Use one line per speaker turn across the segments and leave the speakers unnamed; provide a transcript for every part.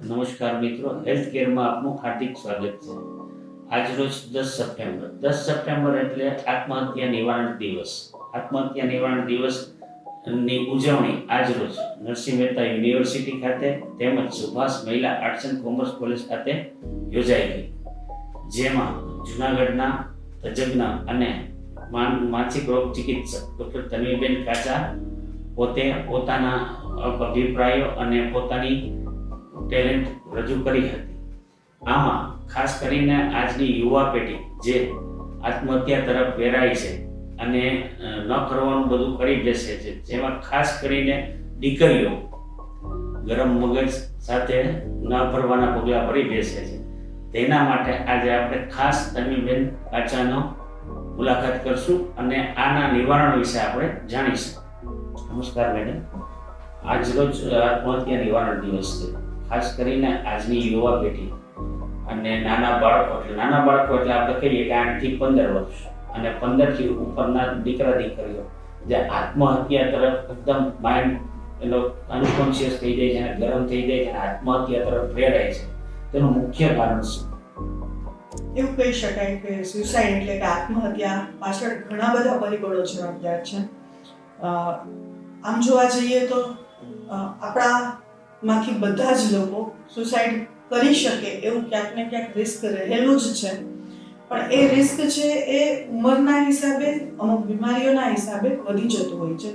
નમસ્કાર મિત્રો હેલ્થ કેરમાં આપનું હાર્દિક સ્વાગત છે. આજરોજ દસ સપ્ટેમ્બર. દસ સપ્ટેમ્બર એટલે આત્મહત્યા નિવારણ દિવસ. આત્મહત્યા નિવારણ દિવસની ઉજવણી આજરોજ નરસિંહ મહેતા યુનિવર્સિટી ખાતે તેમજ સુભાષ મહિલા આર્ટ્સ એન્ડ કોમર્સ કોલેજ ખાતે યોજાઈ ગઈ જેમાં જૂનાગઢના તજજ્ઞ અને માનસિક રોગ ચિકિત્સક ડૉક્ટર તન્વીબેન કાચા પોતે પોતાના અભિપ્રાયો અને પોતાની ટેલેન્ટ રજૂ કરી હતી. આમાં ખાસ કરીને આજની યુવા પેઢી જે આત્મહત્યા તરફ વેરાય છે અને ન કરવાનું બધું કરી બેસે છે. જેમાં ખાસ કરીને દીકરીઓ ગરમ મગજ સાથે ન ભરવાના પગલાં ભરી બેસે છે. તેના માટે આજે આપણે ખાસ તમીબેન કાચાનો મુલાકાત કરશું અને આના નિવારણ વિશે આપણે જાણીશું. નમસ્કાર, મેડમ. આજરોજ આત્મહત્યા નિવારણ દિવસ છે. ખાસ કરીને આજની યુવા પેઢી અને નાના બાળકો એટલે નાના બાળકો એટલે આપણે કહીએ કે આઠથી પંદર વર્ષ અને પંદરથી ઉપરના દીકરા દીકરીઓ જે આત્મહત્યા તરફ એકદમ માઇન્ડ એનો અનકોન્શિયસ થઈ જાય છે અને ગરમ થઈ જાય છે અને આત્મહત્યા તરફ પ્રેરાય છે. તેનું મુખ્ય કારણ શું?
એવું કહી શકાય કે સુસાઇડ એટલે કે આત્મહત્યા પાછળ ઘણા બધા પરિબળો જવાબદાર છે. આમ જોવા જઈએ તો અ, આપણામાંથી બધા જ લોકો સુસાઇડ કરી શકે એવું ક્યાંક ને ક્યાંક રિસ્ક રહેલું જ છે. પણ એ રિસ્ક છે એ ઉંમરના હિસાબે, અમુક બીમારીઓના હિસાબે વધી જતું હોય છે.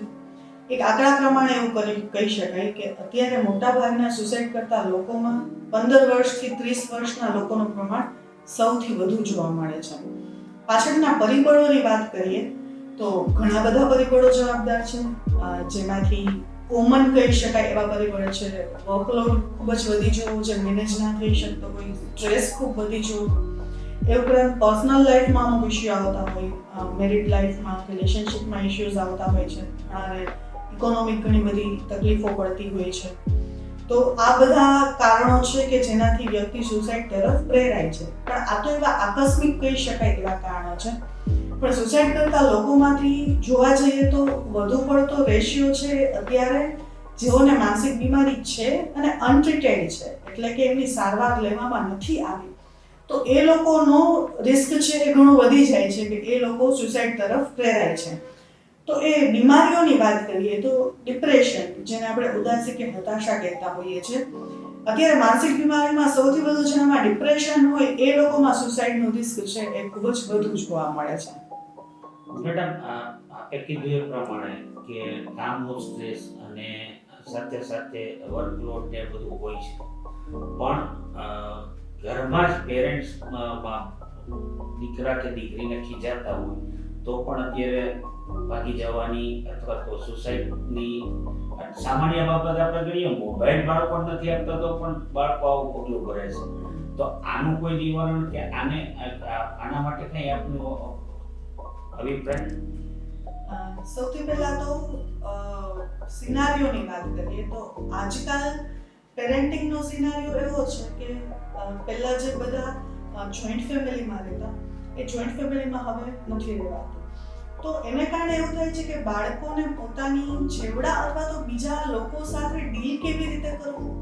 એક આંકડા પ્રમાણે એવું કરી, કહી શકાય કે અત્યારે મોટાભાગના સુસાઇડ કરતા લોકોમાં પંદર વર્ષથી ત્રીસ વર્ષના લોકોનું પ્રમાણ સૌથી વધુ જોવા મળે છે. પાછળના પરિબળોની વાત કરીએ તો ઘણા બધા પરિબળો જવાબદાર છે. જેમાંથી કોમન કહી શકાય એવા પરિબળ છે. વર્કલોડ ખૂબ જ વધી જવું જે મેનેજ ના થઈ શકતો હોય સ્ટ્રેસ ખૂબ વધી જવું. એ ઉપરાંત પર્સનલ લાઈફમાં અમુક ઇસ્યુ આવતા હોય મેરિડ લાઈફમાં રિલેશનશિપમાં ઇશ્યુઝ આવતા હોય છે. અને ઇકોનોમિક ઘણી બધી તકલીફો પડતી હોય છે. તો આ બધા કારણો છે કે જેનાથી વ્યક્તિ સુસાઇડ તરફ પ્રેરાય છે. પણ આ તો એવા આકસ્મિક કહી શકાય એવા કારણો છે. પણ સુસાઇડ કરતા લોકોમાંથી જોવા જઈએ તો વધુ પડતો રેશિયો છે અત્યારે જેઓને માનસિક બીમારી છે અને અનટ્રીટેડ છે, એટલે કે એમની સારવાર લેવામાં નથી આવી. તો એ લોકોનો રિસ્ક છે એ ઘણો વધી જાય છે કે એ લોકો સુસાઇડ તરફ પ્રેરાય છે. તો એ બીમારીઓની વાત કરીએ તો ડિપ્રેશન જેને આપણે ઉદાસી કે હતાશા કહેતા હોઈએ છીએ. અત્યારે માનસિક બીમારીમાં સૌથી વધુ જેનામાં ડિપ્રેશન હોય એ લોકોમાં સુસાઇડનું રિસ્ક છે એ ખૂબ જ વધુ જોવા મળે છે.
મેડમ આપે પ્રમાણે કે કામનું સ્ટ્રેસ અને સાથે સાથે વર્કલોડ ને બધું હોય છે. પણ ઘરમાં જ પેરેન્ટ્સ દીકરા કે દીકરીને ખીજાતા હોય, તો પણ અત્યારે ભાગી જવાની અથવા તો સુસાઇડની સામાન્ય બાબત આપણે ગણીએ મોબાઈલ બાળકો નથી આપતા તો પણ બાળકો આવું પગલું ભરે છે. તો આનું કોઈ નિવારણ કે આને આના માટે કંઈ આપનું અભિપ્રાય
સૌથી પહેલા તો સિનારીઓની વાત કરીએ તો આજકાલ પેરેન્ટિંગનો સિનારીઓ એવો છે કે પહેલા જે બધા જોઈન્ટ ફેમિલીમાં રહેતા, એ જોઈન્ટ ફેમિલીમાં હવે નથી રહેવાતું. તો એને કારણે એવું થાય છે કે બાળકોને પોતાની જેવડા અથવા તો બીજા લોકો સાથે ડીલ કેવી રીતે કરવું,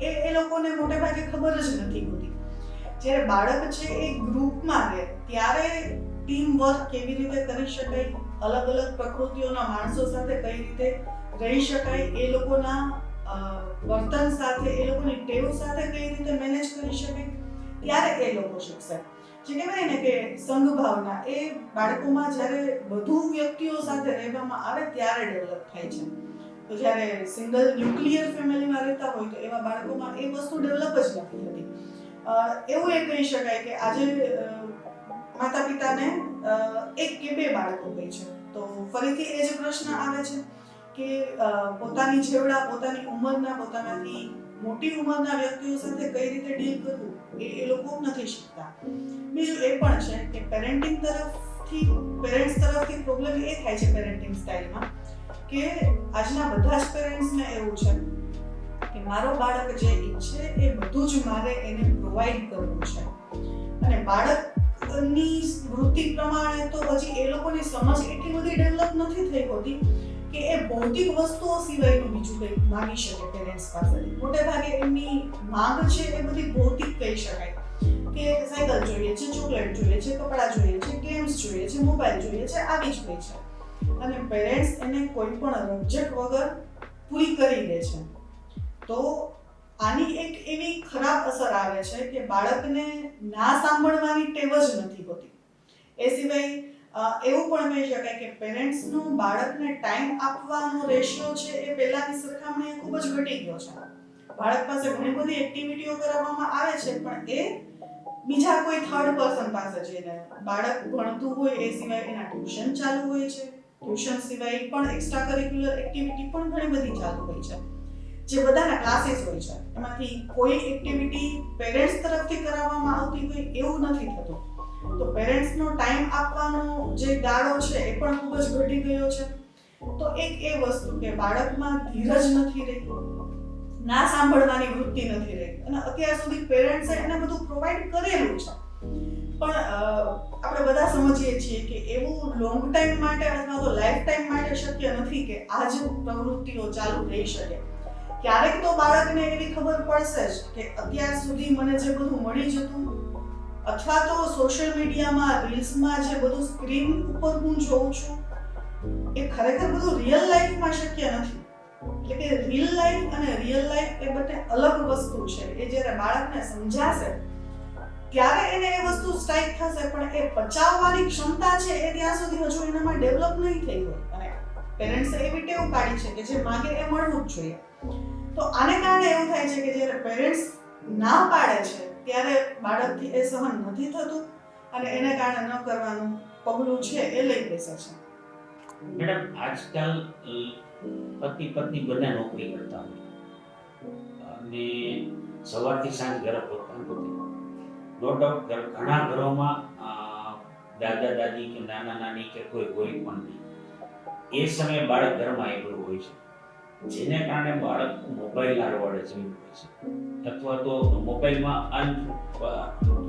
એ એ લોકોને મોટે ભાગે ખબર જ નથી હોતી. જ્યારે બાળક છે એ ગ્રુપમાં રહે, ત્યારે ટીમ વર્ક કેવી રીતે કરી શકાય, અલગ અલગ પ્રકૃતિઓના માણસો સાથે કઈ રીતે રહી શકાય, એ લોકોના વર્તન સાથે, એ લોકોની ટેવ સાથે કઈ રીતે મેનેજ કરી શકાય, ત્યારે એ લોકો શીખશે. જે કહેવાય ને કે સંઘ ભાવના, એ બાળકોમાં જ્યારે વધુ વ્યક્તિઓ સાથે રહેવામાં આવે ત્યારે ડેવલપ થાય છે. તો જ્યારે સિંગલ ન્યુક્લિયર ફેમિલીમાં રહેતા હોય તો એવા બાળકોમાં એ વસ્તુ ડેવલપ જ નથી થતી. એવું એ કહી શકાય કે આજે માતા પિતાને એક કે બે બાળકો હોય છે. તો ફરીથી એ જ પ્રશ્ન આવે છે કે પોતાની જેવડા, પોતાની ઉંમરના, પોતાનાથી મોટી ઉંમરના વ્યક્તિઓ સાથે કઈ રીતે ડીલ કરવું એ એ લોકો નથી શીખતા. બીજું એ પણ છે કે પેરેન્ટિંગ તરફથી પેરેન્ટ્સ તરફથી પ્રોબ્લેમ એ થાય છે પેરેન્ટિંગ સ્ટાઇલમાં કે આજના બધા જ પેરેન્ટ્સને એવું છે કે મારો બાળક જે ઈચ્છે એ બધું જ મારે એને પ્રોવાઈડ કરવું છે. અને બાળકની વૃત્તિ પ્રમાણે તો પછી એ લોકોની સમજ એટલી બધી ડેવલપ નથી થઈ હોતી કે એ ભૌતિક વસ્તુઓ સિવાયનું બીજું કંઈક માગી શકે પેરેન્ટ્સ પાસેથી મોટે ભાગે એમની માંગ છે એ બધી ભૌતિક કહી શકાય. કે સાયકલ જોઈએ છે, ચોકલેટ જોઈએ છે, કપડાં જોઈએ છે ગેમ્સ જોઈએ છે મોબાઈલ જોઈએ છે, આવી જ કંઈ છે. અને પેરેન્ટ્સ એને કોઈ પણ રમઝટ વગર પૂરી કરી દે છે. તો આની એક એવી ખરાબ અસર આવે છે કે બાળકને ના સાંભળવાની ટેવ જ નથી હોતી. એ સિવાય એવું પણ કહી શકાય કે પેરેન્ટ્સનો બાળકને ટાઈમ આપવાનો રેશિયો છે એ પહેલાની સરખામણીએ ખૂબ જ ઘટી ગયો છે. બાળક પાસે ઘણી બધી એક્ટિવિટીઓ કરાવવામાં આવે છે, પણ એ બીજા કોઈ થર્ડ પર્સન પાસે જઈને બાળક ભણતું હોય એ સિવાય એના ટ્યુશન ચાલુ હોય છે. ટ્યુશન સિવાય પણ એક્સ્ટ્રા કરિક્યુલર એક્ટિવિટી પણ ઘણી બધી ચાલુ હોય છે. જે બધાના ક્લાસીસ હોય છે, એમાંથી કોઈ એક્ટિવિટી પેરેન્ટ્સ તરફથી કરાવવામાં આવતી હોય એવું નથી થતું. તો પેરેન્ટ્સનો ટાઈમ આપવાનો જે ગાળો છે, એ પણ ખૂબ જ ઘટી ગયો છે. તો એક એ વસ્તુ કે બાળકમાં ધીરજ નથી રહી, ના સાંભળવાની વૃત્તિ નથી રહી. અને અત્યાર સુધી પેરેન્ટ્સે એને બધું પ્રોવાઈડ કરેલું છે. પણ આપણે બધા સમજીએ છીએ કે એવું લોંગ ટાઈમ માટે અથવા તો લાઈફ ટાઈમ માટે શક્ય નથી કે આ જ પ્રવૃત્તિઓ ચાલુ રહી શકે. ક્યારેક તો બાળકને એવી ખબર પડશે જ કે અત્યાર સુધી મને જે બધું મળી જતું અથવા તો સોશિયલ મીડિયામાં રીલ્સમાં જે બધું સ્ક્રીન ઉપર હું જોઉં છું, એ ખરેખર બધું રિયલ લાઈફમાં શક્ય નથી. એટલે કે રિયલ લાઈફ અને રિયલ લાઈફ એ બંને અલગ વસ્તુ છે. એ જ્યારે બાળકને સમજાશે, ત્યારે એને એ વસ્તુ સ્ટ્રાઇક થશે. પણ એ પચાવવાની ક્ષમતા છે એ ત્યાં સુધી હજુ એનામાં ડેવલપ નહીં થઈ હોય. અને પેરેન્ટ્સે એવી ટેવ પાડી છે કે જે માગે એ મળવું જ જોઈએ. તો આને કારણે એવું થાય છે કે જ્યારે પેરેન્ટ્સ ના પાડે છે, ત્યારે બાળકથી એ સહન નથી થતું અને એને કારણે ન કરવાનું પગલું છે એ લઈ બેસે છે.
મેડમ, આજકાલ પતિ પત્ની બંને નોકરી કરતા હોય. અને સવારથી સાંજ ઘરે પોતા. પોતે નો ડાઉટ ઘણા ઘરોમાં દાદા, દાદી કે નાના, નાની કે કોઈ કોઈ પણ. એ સમયે બાળક ઘરમાં એકલું હોય છે. જેને કારણે બાળક મોબાઈલ લાડવાડે હોય છે. અથવા તો મોબાઈલમાં અન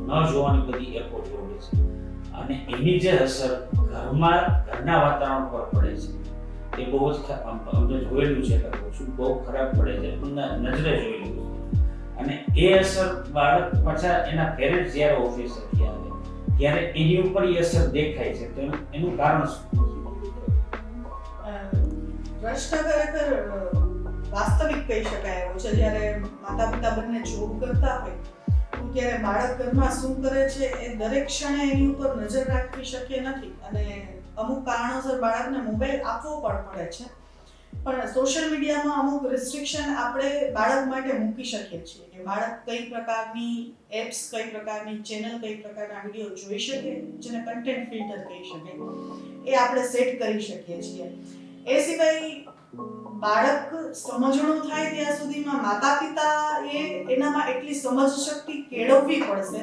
ન જોવાની બધી એપો જોડે છે. અને એની જે અસર ઘરમાં, ઘરના વાતાવરણ પર પડે છે. એ બહુ જ અમને જોયેલું છે શું બહુ ખરાબ પડે છે. નજરે જોયેલું છે. અને એ અસર બાળક પાછા એના પેરેન્ટ્સ જ્યારે ઓફિસેથી આવે ત્યારે એની ઉપર એ અસર દેખાય છે. તો એનું- કારણ શું?
પ્રશ્ન ખરેખર વાસ્તવિક કહી શકાય એવો છે. જ્યારે માતા પિતા બંને જોબ કરતા હોય, તો ત્યારે બાળક ઘરમાં શું કરે છે એ દરેક ક્ષણે એની ઉપર નજર રાખવી શક્ય નથી. અને અમુક કારણોસર બાળકને મોબાઈલ આપવો પણ પડે છે. પણ સોશિયલ મીડિયામાં અમુક રિસ્ટ્રિક્શન આપણે બાળક માટે મૂકી શકીએ છીએ. કે બાળક કઈ પ્રકારની એપ્સ કઈ પ્રકારની ચેનલ કઈ પ્રકારના વીડિયો જોઈ શકે, જેને કન્ટેન્ટ ફિલ્ટર કહી શકે એ આપણે સેટ કરી શકીએ છીએ. એ સિવાય બાળક સમજણું થાય ત્યાં સુધીમાં માતા પિતા એ એનામાં એટલી સમજ શક્તિ કેળવવી પડશે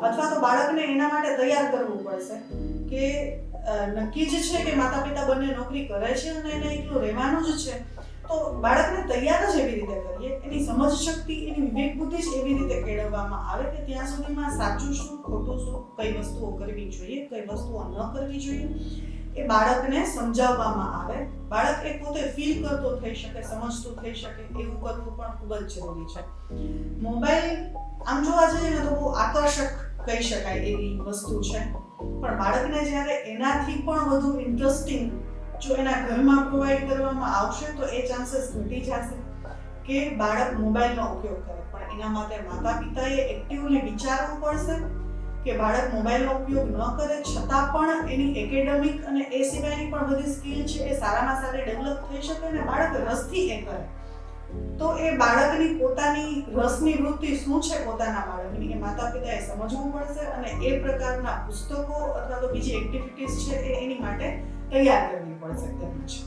અથવા તો બાળકને એના માટે તૈયાર કરવું પડશે કે નક્કી જ છે કે માતા પિતા બંને નોકરી કરે છે અને એને એકલું રહેવાનું જ છે. તો બાળકને તૈયાર જ એવી રીતે કરીએ, એની સમજ શક્તિ, એની વિવેક બુદ્ધિ જ એવી રીતે કેળવવામાં આવે કે ત્યાં સુધીમાં સાચું શું, ખોટું શું, કઈ વસ્તુઓ કરવી જોઈએ, કઈ વસ્તુઓ ન કરવી જોઈએ. એ બાળકને સમજાવવામાં આવે. બાળક એ પોતે ફીલ કરતો થઈ શકે, સમજતો થઈ શકે, એવું કરવું પણ ખૂબ જ જરૂરી છે. મોબાઈલ, આમ જોવા જઈએ ને તો બહુ આકર્ષક કહી શકાય એવી વસ્તુ છે. પણ બાળકને જ્યારે એનાથી પણ વધુ ઇન્ટરેસ્ટિંગ જો એના ઘરમાં પ્રોવાઈડ કરવામાં આવશે, તો એ ચાન્સીસ ઘટી જશે કે બાળક મોબાઈલનો ઉપયોગ કરે. પણ એના માટે માતા પિતાએ એક્ટિવલી વિચારવું પડશે કે બાળક મોબાઈલનો ઉપયોગ ન કરે છતાં પણ એની એકેડેમિક અને એ સિવાયની પણ બધી સ્કિલ છે એ સારામાં સારી ડેવલપ થઈ શકે અને બાળક રસથી એ કરે. તો એ બાળકની પોતાની રસની વૃત્તિ શું છે પોતાના બાળકની એ માતા પિતાએ સમજવું પડશે અને એ પ્રકારના પુસ્તકો અથવા તો બીજી એક્ટિવિટીઝ છે એ એની માટે તૈયાર કરવી પડશે તેમ છે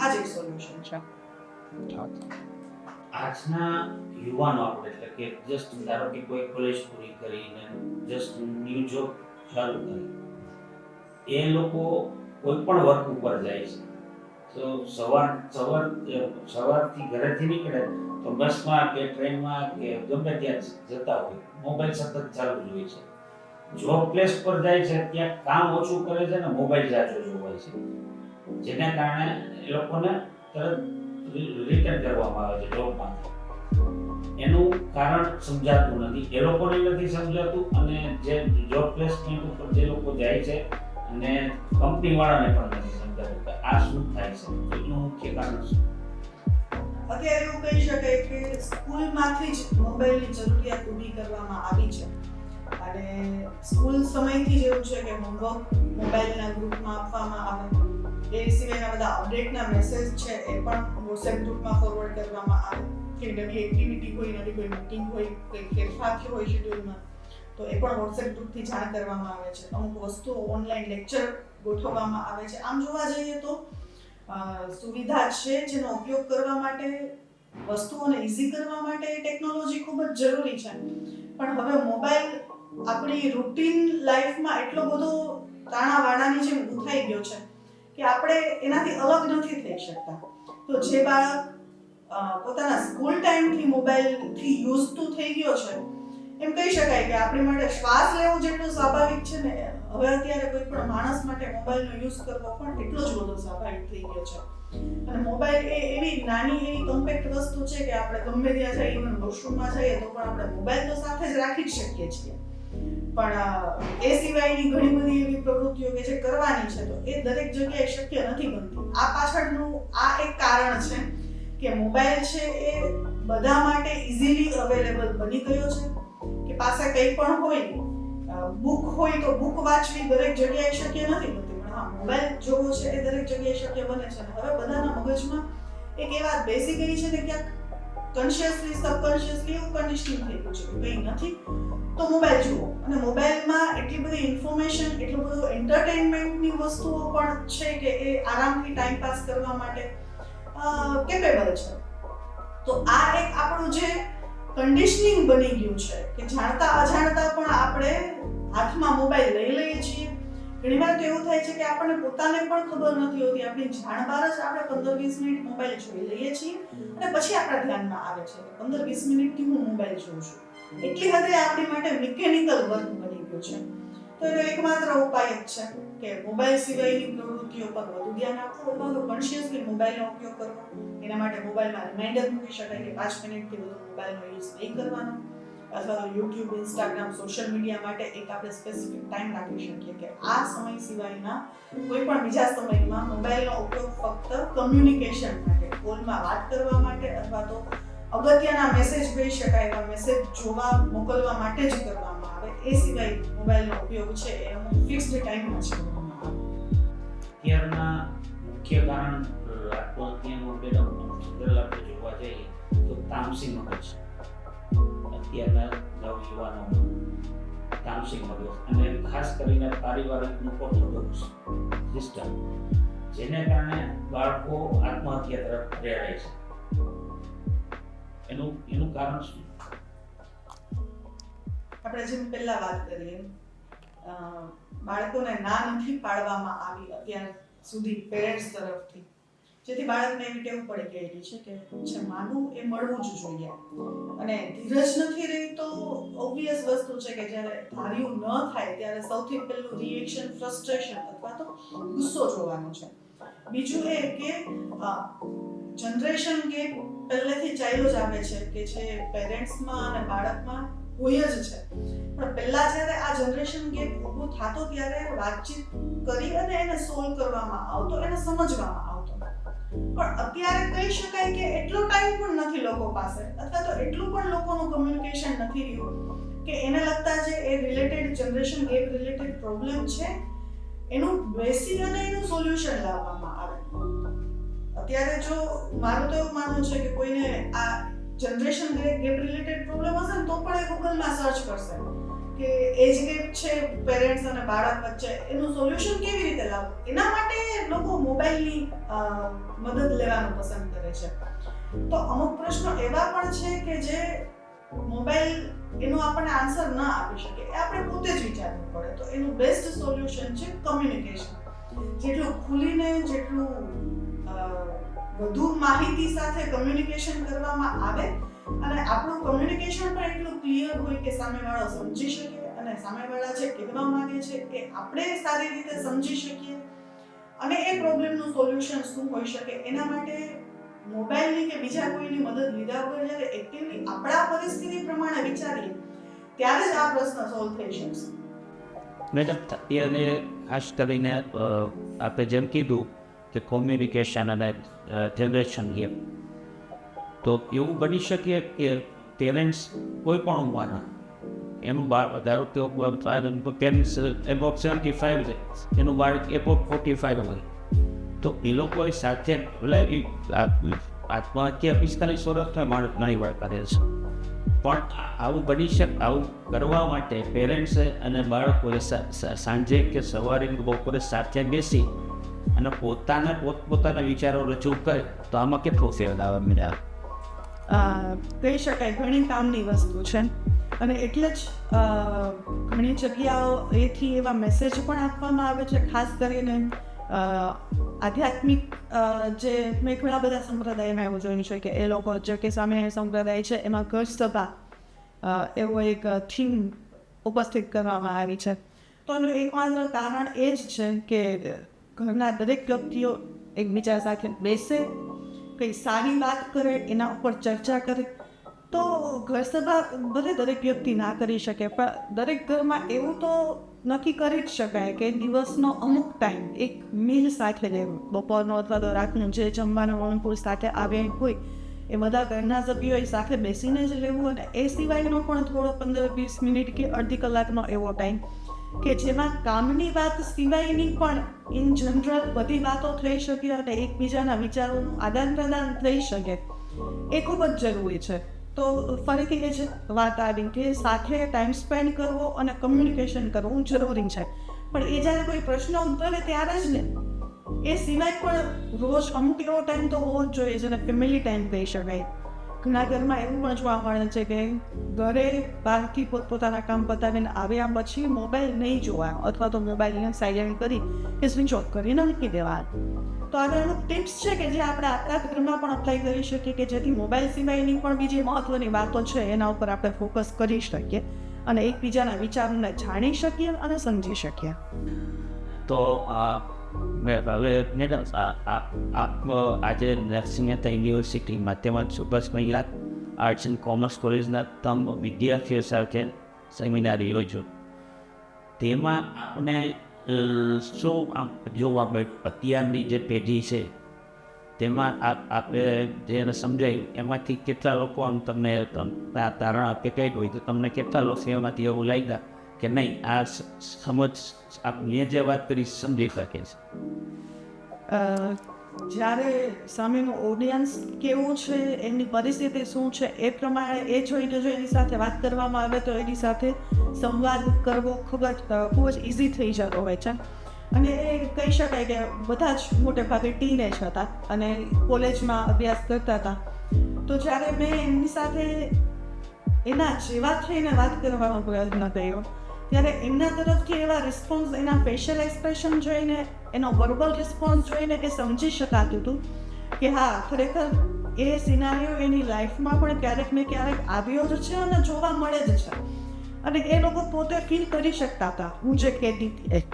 આજે સોલ્યુશન છે.
આજના યુવાનો આપણે, એટલે કે જસ્ટ ધારો કે કોઈ કોલેજ પૂરી કરીને જસ્ટ ન્યૂ જોબ ચાલુ કરી, એ લોકો કોઈ પણ વર્ક ઉપર જાય છે. તો સવાર સવાર, સવારથી ઘરેથી નીકળે તો બસમાં કે ટ્રેનમાં કે ગમે ત્યાં જતા હોય, મોબાઈલ સતત ચાલુ જ હોય છે. જોબ પ્લેસ પર જાય છે, ત્યાં કામ ઓછું કરે છે ને મોબાઈલ જાજો જોવાય છે. જેના કારણે એ લોકોને તરત રિટર્ન કરવામાં આવે છે જોબમાંથી એનું કારણ સમજાતું નથી. એ લોકોને નથી સમજાતું અને જે જોબ પ્લેસમેન્ટ ઉપર જે લોકો જાય છે અને કંપની વાળાને પણ નથી સમજાતું કે આ શું થાય છે. એનું મુખ્ય કારણ શું?
અત્યારે એવું કહી શકાય કે સ્કૂલમાંથી જ મોબાઈલની જરૂરિયાત ઊભી કરવામાં આવી છે. અને સ્કૂલ સમયથી જ એવું છે કે હોમવર્ક મોબાઈલના ગ્રુપમાં આપવામાં આવે. એ સિવાયના બધા અપડેટના મેસેજ છે એ પણ વોટ્સએપ ગ્રુપમાં ફોરવર્ડ કરવામાં આવે. કે નવી એક્ટિવિટી હોય નવી કોઈ મીટિંગ હોય, કોઈ ફેરફાર થયો હોય શેડ્યુલમાં તો એ પણ વોટ્સએપ ગ્રુપથી જાણ કરવામાં આવે છે. અમુક વસ્તુઓ ઓનલાઈન લેક્ચર ગોઠવવામાં આવે છે. આમ જોવા જઈએ તો સુવિધા છે જેનો ઉપયોગ કરવા માટે, વસ્તુઓને ઇઝી કરવા માટે ટેકનોલોજી ખૂબ જ જરૂરી છે. પણ હવે મોબાઈલ આપણી રૂટીન લાઈફમાં એટલો બધો તાણા વાણાની જેમ ગૂંથાઈ ગયો છે કે આપણે એનાથી અલગ નથી થઈ શકતા. તો જે બાળક પોતાના સ્કૂલ ટાઈમથી મોબાઈલથી યુઝ ટુ થઈ ગયો છે, એમ કહી શકાય કે આપણી માટે શ્વાસ લેવો જેટલું સ્વાભાવિક છે ને, હવે અત્યારે કોઈ પણ માણસ માટે મોબાઈલનો યુઝ કરવો પણ એટલો જ બધો સ્વાભાવિક થઈ ગયો છે. અને મોબાઈલ એ એવી નાની એવી કોમ્પેક્ટ વસ્તુ છે કે આપણે ગમે ત્યાં જઈએ ઇવન વોશરૂમમાં જઈએ તો પણ આપણે મોબાઈલ તો સાથે જ રાખી જ શકીએ છીએ. પણ એ સિવાયની ઘણી બધી એવી પ્રવૃત્તિઓ કે જે કરવાની છે, તો એ દરેક જગ્યાએ શક્ય નથી બનતું. આ પાછળનું આ એક કારણ છે કે મોબાઈલ છે એ બધા માટે ઇઝીલી અવેલેબલ બની ગયો છે, કે પાસે કંઈ પણ હોય બુક હોય તો બુક વાંચવી દરેક જગ્યાએ શક્ય નથી બનતી. પણ હા, મોબાઈલ જોવો છે એ દરેક જગ્યાએ શક્ય બને છે. હવે બધાના મગજમાં એક એ વાત બેસી ગઈ છે ને ક્યાંક કોન્શિયસલી સબકોન્શિયસલી એવું કન્ડિશનિંગ થઈ ગયું છે કંઈ નથી. તો મોબાઈલ જુઓ. અને મોબાઈલમાં એટલી બધી ઇન્ફોર્મેશન એટલું બધું એન્ટરટેનમેન્ટની વસ્તુઓ પણ છે કે એ આરામથી ટાઈમ પાસ કરવા માટે કેપેબલ છે. તો આ એક આપણું જે કન્ડિશનિંગ બની ગયું છે કે જાણતા અજાણતા પણ આપણે હાથમાં મોબાઈલ લઈ લઈએ છીએ. ઘણીવાર તો એવું થાય છે કે આપણને પોતાને પણ ખબર નથી હોતી. આપણી જાણ બહાર જ આપણે પંદર વીસ મિનિટ મોબાઈલ જોઈ લઈએ છીએ. અને પછી આપણા ધ્યાનમાં આવે છે પંદર વીસ મિનિટથી હું મોબાઈલ જોઉં છું. એટલી હદે આપણી માટે મિકેનિકલ વર્ક બની ગયું છે. તો એનો એકમાત્ર ઉપાય જ છે કે મોબાઈલ સિવાયની પ્રવૃત્તિઓ પર વધુ ધ્યાન આપવું અથવા કોન્શિયસલી મોબાઈલનો ઉપયોગ કરવો. એના માટે મોબાઈલમાં રિમાઇન્ડર મૂકી શકાય કે પાંચ મિનિટથી વધુ મોબાઈલનો યુઝ નહીં કરવાનો. અથવા તો યુટ્યુબ ઇન્સ્ટાગ્રામ સોશિયલ મીડિયા માટે એક આપણે સ્પેસિફિક ટાઈમ રાખી શકીએ કે આ સમય સિવાયના કોઈ પણ બીજા સમયમાં મોબાઈલનો ઉપયોગ ફક્ત કમ્યુનિકેશન માટે કોલમાં વાત કરવા માટે અથવા તો અગત્યના મેસેજ કહી શકાય એવા મેસેજ જોવા મોકલવા માટે જ કરવામાં આવે. એ સિવાય મોબાઈલનો ઉપયોગ છે એ અમુક ફિક્સ્ડ ટાઈમમાં છે.
અત્યારના મુખ્ય કારણ આત્મહત્યાનું મેડમ જનરલ આપણે જોવા જઈએ તો તામસી મગજ. અત્યારના નવ યુવાનોમાં તામસી મગજ. અને ખાસ કરીને પારિવારિકનું મગજ સિસ્ટમ જેને કારણે બાળકો આત્મહત્યા તરફ પ્રેરાય છે. એનું એનું કારણ શું?
આપણે જેમ પહેલા વાત કરીએ બાળકોને ના નથી પાડવામાં આવી અત્યાર સુધી પેરેન્ટ્સ તરફથી. જેથી બાળકને એવી ટેવ પડી ગયેલી છે કે છે માનવું એ મળવું જ જોઈએ. અને ધીરજ નથી રહી તો ઓબ્વિયસ વસ્તુ છે કે જ્યારે ધાર્યું ન થાય, ત્યારે સૌથી પહેલું રિએક્શન ફ્રસ્ટ્રેશન અથવા તો ગુસ્સો જોવાનો છે. બીજું એ કે જનરેશન ગેપ પહેલેથી ચાલ્યું જ આવે છે કે જે પેરેન્ટ્સમાં અને બાળકમાં હોય જ છે. પણ પહેલા જ્યારે આ જનરેશન ગેપ ઊભો થતો ત્યારે વાતચીત કરી અને એને સોલ્વ કરવામાં આવતો, એને સમજવામાં આવતો. પણ અત્યારે કહી શકાય કે એટલો ટાઈમ પણ નથી લોકો પાસે, અથવા તો એટલું પણ લોકોનું કમ્યુનિકેશન નથી રહ્યું કે એને લગતા જે એ related generation gap related problem છે, એનું બેસી અને એનું સોલ્યુશન લાવવામાં આવે. અત્યારે જો મારું તો એવું માનવું છે કે કોઈને આ જનરેશન ગેપ રિલેટેડ પ્રોબ્લેમ હશે ને તો પણ એ ગૂગલમાં સર્ચ કરશે કે એજ ગેપ છે પેરેન્ટ્સ અને બાળક વચ્ચે, એનું સોલ્યુશન કેવી રીતે લાવવું? એના માટે લોકો મોબાઈલની મદદ લેવાનું પસંદ કરે છે. તો અમુક પ્રશ્નો એવા પણ છે કે જે મોબાઈલ એનો આપણને આન્સર ન આપી શકે. એ આપણે પોતે જ વિચારવું પડે. તો એનું બેસ્ટ સોલ્યુશન છે કમ્યુનિકેશન જેટલું ખુલીને જેટલું વધુ માહિતી સાથે કમ્યુનિકેશન કરવામાં આવે અને આપણું કમ્યુનિકેશન પણ એટલું ક્લિયર હોય કે સામેવાળો સમજી શકે અને સામેવાળા જે કહેવા માંગે છે એ આપણે સારી રીતે સમજી શકીએ. અને એ પ્રોબ્લેમનું સોલ્યુશન શું હોઈ શકે? એના માટે મોબાઈલની કે બીજા કોઈની મદદ લીધા વગર જ્યારે એક્ટિવલી આપણા પરિસ્થિતિ પ્રમાણે વિચારીએ, ત્યારે જ આ પ્રશ્ન સોલ્વ થઈ શકશે.
મેડમ અને ખાસ કરીને આપણે જેમ કીધું કે કોમ્યુનિકેશન અને જનરેશન ગેપ તો એવું બની શકે કે પેરેન્ટ્સ કોઈ પણ ઉંમરના એનું બાળ ધારો કે પેરેન્ટ્સ એબોવ સેવન્ટી ફાઈવ છે. એનું બાળક એબોવ ફોર્ટી ફાઈવ હોય. તો એ લોકો સાથે આત્મહત્યા પિસ્તાલીસ વર્ષના માણસ ઘણી વાર કરે છે. પણ આવું બની શકે, આવું કરવા માટે પેરેન્ટ્સે અને બાળકોએ સાંજે કે સવારે બપોરે સાથે બેસી અને પોતાના પોતપોતાના વિચારો રજૂ કરે તો આમાં કેટલો ફેર આવે મેળા
કહી શકાય, ઘણી કામની વસ્તુ છે. અને એટલે જ ઘણી જગ્યાઓ એથી એવા મેસેજ પણ આપવામાં આવે છે, ખાસ કરીને આધ્યાત્મિક જે મેં ઘણા બધા સંપ્રદાયમાં એવું જોયું છે કે એ લોકો જે કે સામે સંપ્રદાય છે, એમાં ઘર સભા એવો એક થીમ ઉપસ્થિત કરવામાં આવી છે. તો એનું એકમાત્ર કારણ એ જ છે કે ઘરના દરેક વ્યક્તિઓ એકબીજા સાથે બેસે, કંઈ સારી વાત કરે, એના ઉપર ચર્ચા કરે, તો ઘર સભા ભલે દરેક વ્યક્તિ ના કરી શકે, પણ દરેક ઘરમાં એવું તો નક્કી કરી જ શકાય કે દિવસનો અમુક ટાઈમ એક મીલ સાથે લેવો બપોરનો અથવા તો રાતનું જે જમવાનું અનુકૂળ સાથે આવે હોય, એ બધા ઘરના સભ્યોએ સાથે બેસીને જ લેવું અને એ સિવાયનો પણ થોડો પંદર વીસ મિનિટ કે અડધી કલાકનો એવો ટાઈમ કે જેમાં કામની વાત સિવાયની પણ ઇન જનરલ બધી વાતો થઈ શકે અને એકબીજાના વિચારોનું આદાન પ્રદાન થઈ શકે. એ ખૂબ જ જરૂરી છે. તો ફરીથી એ જ વાત આવી કે સાથે ટાઈમ સ્પેન્ડ કરવો અને કમ્યુનિકેશન કરવું જરૂરી છે. પણ એ જ્યારે કોઈ પ્રશ્ન ઉદ્ભવે ત્યારે જ ને, એ સિવાય પણ રોજ અમુક એવો ટાઈમ તો હોવો જ જોઈએ જેને ફેમિલી ટાઈમ કહી શકાય. ઘણા ઘરમાં એવું પણ જોવા મળે છે કે ઘરે બહારથી પોતપોતાના કામ પતાવીને આવ્યા પછી મોબાઈલ નહીં જોવા, અથવા તો મોબાઈલને સાયલેન્ટ કરી કે સ્વિચ ઓફ કરી નાખી દેવા. તો આગળ અમુક ટિપ્સ છે કે જે આપણે આપણા ઘરમાં પણ અપ્લાય કરી શકીએ કે જેથી મોબાઈલ સિવાયની પણ બીજી મહત્વની વાતો છે એના ઉપર આપણે ફોકસ કરી શકીએ અને એકબીજાના વિચારોને જાણી શકીએ અને સમજી શકીએ.
તો આજે નર્સિંગ મહેતા યુનિવર્સિટીમાં તેમજ સુભાષ મહિલા આર્ટ્સ એન્ડ કોમર્સ કોલેજના તમામ વિદ્યાર્થીઓ સાથે સેમિનાર યોજો તેમાં આપણે શું આમ જોવા અત્યારની જે પેઢી છે, તેમાં આપ આપણે જેને સમજાયું, એમાંથી કેટલા લોકો આમ તમને તમ- તારણ આપે કહી હોય તો તમને કેટલા લોકો એમાંથી એવું લાગ્યા? કે નહીં, આ સમજ મેં જે વાત કરી સમજી શકે છે.
જ્યારે સામેનું ઓડિયન્સ કેવું છે એમની પરિસ્થિતિ શું છે, એ પ્રમાણે એ જોઈને જો એની સાથે વાત કરવામાં આવે તો એની સાથે સંવાદ કરવો ખૂબ જ ખૂબ જ ઇઝી થઈ જતો હોય છે. અને એ કહી શકાય કે બધા જ મોટે ભાગે ટીનેજ હતા અને કોલેજમાં અભ્યાસ કરતા હતા. તો જ્યારે મેં એમની સાથે એના જેવા થઈને વાત કરવાનો પ્રયત્ન કર્યો ત્યારે એમના તરફથી એવા રિસ્પોન્સ એના ફેશિયલ એક્સપ્રેશન જોઈને એનો વર્બલ રિસ્પોન્સ જોઈને એ સમજી શકાતું હતું કે હા ખરેખર એ સિનારીઓ એની લાઈફમાં પણ ક્યારેક ને ક્યારેક આવ્યો જ છે અને જોવા મળે જ છે. અને એ લોકો પોતે ફીલ કરી શકતા હતા હું જે કહેતી હતી.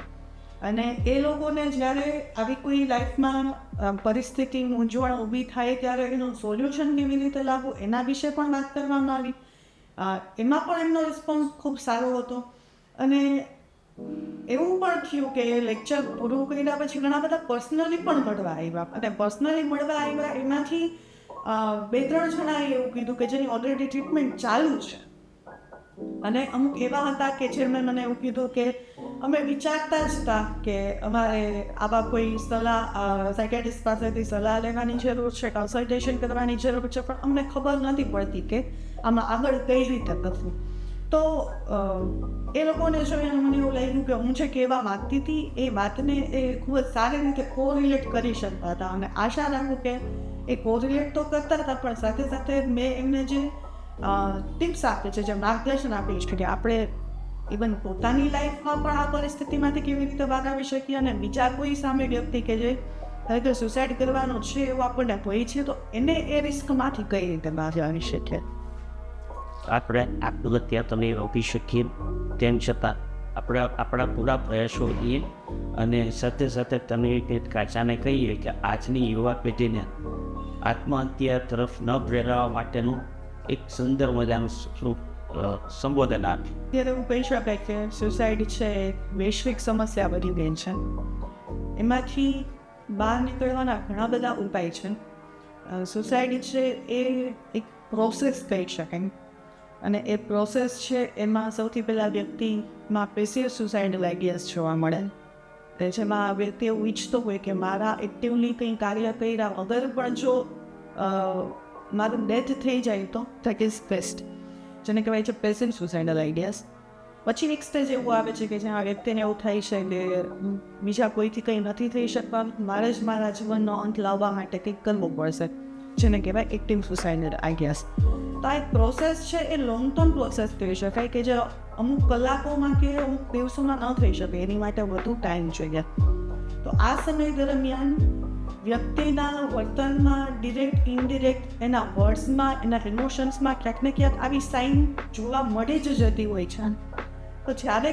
અને એ લોકોને જ્યારે આવી કોઈ લાઈફમાં પરિસ્થિતિ મૂંઝવણ ઊભી થાય ત્યારે એનું સોલ્યુશન કેવી રીતે લાવવું એના વિશે પણ વાત કરવામાં આવી. એમાં પણ એમનો રિસ્પોન્સ ખૂબ સારો હતો. અને એવું પણ થયું કે લેક્ચર પૂરું કર્યા પછી ઘણા બધા પર્સનલી પણ મળવા આવ્યા. અને પર્સનલી મળવા આવ્યા એમાંથી બે ત્રણ જણાએ એવું કીધું કે જેની ઓલરેડી ટ્રીટમેન્ટ ચાલુ છે. અને અમુક એવા હતા કે જેમણે મને એવું કીધું કે અમે વિચારતા જ હતા કે અમારે આવા કોઈ સલાહ સાયકેટિસ્ટ પાસેથી સલાહ લેવાની જરૂર છે કન્સલ્ટેશન કરવાની જરૂર છે, પણ અમને ખબર નથી પડતી કે આમાં આગળ કઈ રીતે કરવું તો એ લોકોને જોઈને મને એવું લાગ્યું કે હું જે કહેવા માગતી હતી, એ વાતને એ ખૂબ જ સારી રીતે કોરિલેટ કરી શકતા હતા. અને આશા રાખું કે એ કોરિલેટ તો કરતા હતા, પણ સાથે સાથે મેં એમને જે ટિપ્સ આપે છે, જે માર્ગદર્શન આપી છે કે આપણે ઇવન પોતાની લાઈફમાં પણ આ પરિસ્થિતિમાંથી કેવી રીતે બહાર શકીએ અને બીજા કોઈ સામે વ્યક્તિ કે જે ખરેખર સુસાઇડ કરવાનો છે, એવું આપણને હોય છે, તો એને એ રિસ્કમાંથી કઈ રીતે બહાર આવી શકીએ
આપણે આટલું તમે રોકી શકીએ તેમ છતાં આપણા આપણા પૂરા પ્રયાસો એ અને સાથે સાથે તમે એક કાચાને કહીએ કે આજની યુવા પેઢીને આત્મહત્યા તરફ ન પ્રેરાવવા માટેનું એક સુંદર મજાનું સંબોધન આપે
ત્યારે હું કહી શકાય કે સુસાઇડ છે વૈશ્વિક સમસ્યા બની ગઈ છે. એમાંથી બહાર નીકળવાના ઘણા બધા ઉપાય છે. સુસાઇડ છે એ એક પ્રોસેસ કહી શકાય. અને એ પ્રોસેસ છે, એમાં સૌથી પહેલાં વ્યક્તિમાં પેસિવ સુસાઇડ આઈડિયાસ જોવા મળે. તે જેમાં વ્યક્તિ એવું ઈચ્છતો હોય કે મારા એક્ટિવલી કંઈ કાર્ય કર્યા વગર પણ જો મારું ડેથ થઈ જાય તો ધેટ ઇઝ બેસ્ટ જેને કહેવાય છે પેસિવ સુસાઇડલ આઈડિયાસ પછી એક સ્ટેજ એવું આવે છે કે જ્યાં વ્યક્તિને એવું થાય છે કે બીજા કોઈથી કંઈ નથી થઈ શકવાનું, મારે જ મારા જીવનનો અંત લાવવા માટે કંઈક કરવું પડશે. જેને કહેવાય એક્ટિવ સુસાઇડલ આઈડિયાસ તો આ એક પ્રોસેસ છે, એ લોંગ ટર્મ પ્રોસેસ થઈ શકાય કે જે અમુક કલાકોમાં કે અમુક દિવસોમાં ન થઈ શકે, એની માટે વધુ ટાઈમ જોઈએ. તો આ સમય દરમિયાન વ્યક્તિના વર્તનમાં ડિરેક્ટ ઇનડિરેક્ટ એના વર્ડ્સમાં એના ઇમોશન્સમાં ક્યાંક ને ક્યાંક આવી સાઇન જોવા મળી જ જતી હોય છે. તો જ્યારે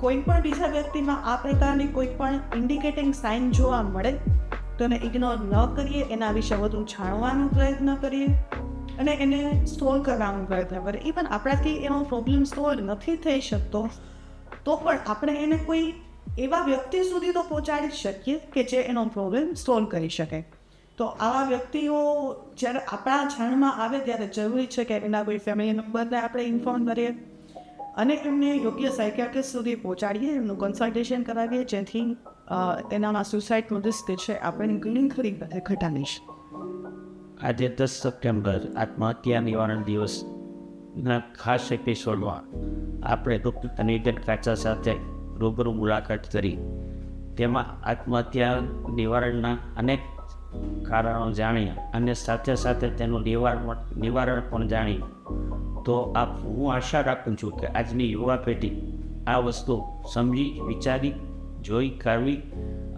કોઈ પણ બીજા વ્યક્તિમાં આ પ્રકારની કોઈ પણ ઇન્ડિકેટિંગ સાઇન જોવા મળે તો ઇગ્નોર ન કરીએ, એના વિશે વધુ જાણવાનો પ્રયત્ન કરીએ અને એને સોલ્વ કરવાનો પ્રયત્ન કરીએ. ઇવન આપણાથી એનો પ્રોબ્લેમ સોલ્વ નથી થઈ શકતો, તો પણ આપણે એને કોઈ એવા વ્યક્તિ સુધી તો પહોંચાડી શકીએ કે જે એનો પ્રોબ્લેમ સોલ્વ કરી શકે. તો આવા વ્યક્તિઓ જ્યારે આપણા જાણમાં આવે ત્યારે જરૂરી છે કે એના કોઈ ફેમિલી મેમ્બરને આપણે ઇન્ફોર્મ કરીએ અને એમને યોગ્ય સાયકેટ્રિસ્ટ સુધી પહોંચાડીએ, એમનું કન્સલ્ટેશન કરાવીએ, જેથી એનામાં નોટિસ તે છે આપણે ઘણી ખરી બધે છે.
આજે દસ સપ્ટેમ્બર આત્મહત્યા નિવારણ દિવસના ખાસ એપિસોડમાં આપણે ડૉક્ટર અનિકેત કાચા સાથે રૂબરૂ મુલાકાત કરી. તેમાં આત્મહત્યા નિવારણના અનેક કારણો જાણ્યા અને સાથે સાથે તેનું નિવારણ નિવારણ પણ જાણ્યું. તો આપ, હું આશા રાખું છું કે આજની યુવા પેઢી આ વસ્તુ સમજી, વિચારી જોઈ કાઢવી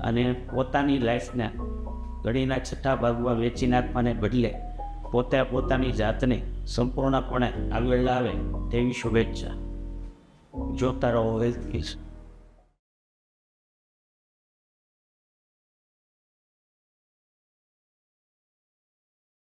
અને પોતાની લાઈફને ઘડીના છઠ્ઠા ભાગમાં વેચી નાખવાને બદલે પોતે પોતાની જાતને સંપૂર્ણપણે આગળ લાવે તેવી શુભેચ્છા. જોતા રહો હેલ્થ